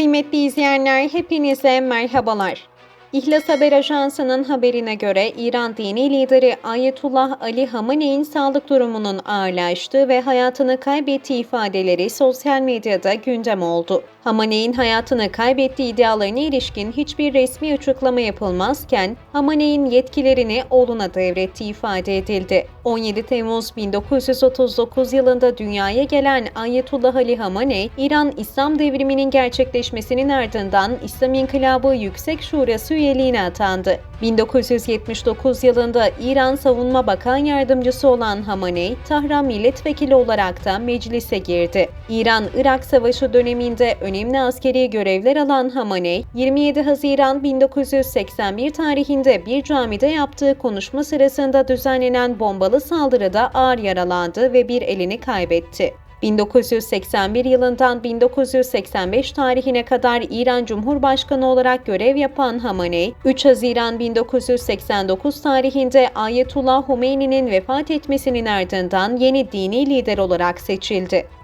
Kıymetli izleyenler hepinize merhabalar. İhlas Haber Ajansı'nın haberine göre İran dini lideri Ayetullah Ali Hamaney'in sağlık durumunun ağırlaştığı ve hayatını kaybettiği ifadeleri sosyal medyada gündem oldu. Hamaney'in hayatını kaybettiği iddialarına ilişkin hiçbir resmi açıklama yapılmazken Hamaney'in yetkilerini oğluna devrettiği ifade edildi. 17 Temmuz 1939 yılında dünyaya gelen Ayetullah Ali Hamaney, İran İslam devriminin gerçekleşmesinin ardından İslam İnkılabı Yüksek Şurası üyeliğine atandı. 1979 yılında İran Savunma Bakan Yardımcısı olan Hamaney, Tahran milletvekili olarak da meclise girdi. İran-Irak Savaşı döneminde önemli askeri görevler alan Hamaney, 27 Haziran 1981 tarihinde bir camide yaptığı konuşma sırasında düzenlenen bombalı saldırıda ağır yaralandı ve bir elini kaybetti. 1981 yılından 1985 tarihine kadar İran Cumhurbaşkanı olarak görev yapan Hamaney, 3 Haziran 1989 tarihinde Ayetullah Humeyni'nin vefat etmesinin ardından yeni dini lider olarak seçildi.